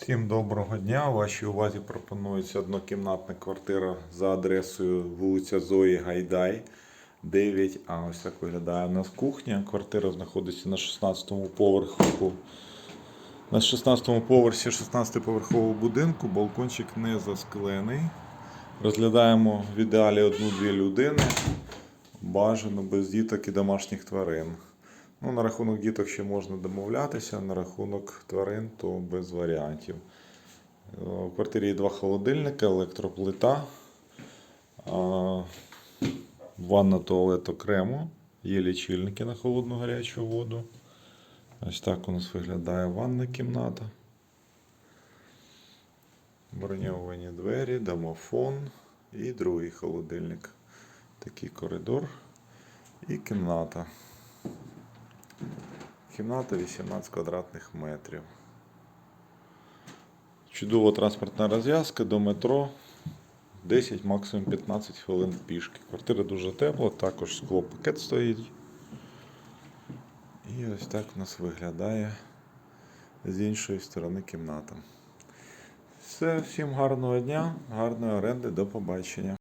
Всім доброго дня. Вашій увазі пропонується однокімнатна квартира за адресою вулиця Зої Гайдай, 9. А ось так виглядає у нас кухня. Квартира знаходиться на 16-му поверху. На 16-му поверсі 16-поверхового будинку балкончик не засклений. Розглядаємо в ідеалі одну-дві людини. Бажано без діток і домашніх тварин. Ну, на рахунок діток ще можна домовлятися, на рахунок тварин то без варіантів. Е, В квартирі є два холодильника, електроплита, ванна туалет окремо, є лічильники на холодну гарячу воду. Ось так у нас виглядає ванна кімната. Броньовані двері, домофон і другий холодильник. Такий коридор і кімната. Кімната 18 квадратних метрів. Чудова транспортна розв'язка до метро. 10, максимум 15 хвилин пішки. Квартира дуже тепла, також склопакет стоїть. І ось так у нас виглядає з іншої сторони кімната. Все, всім гарного дня, гарної оренди, до побачення.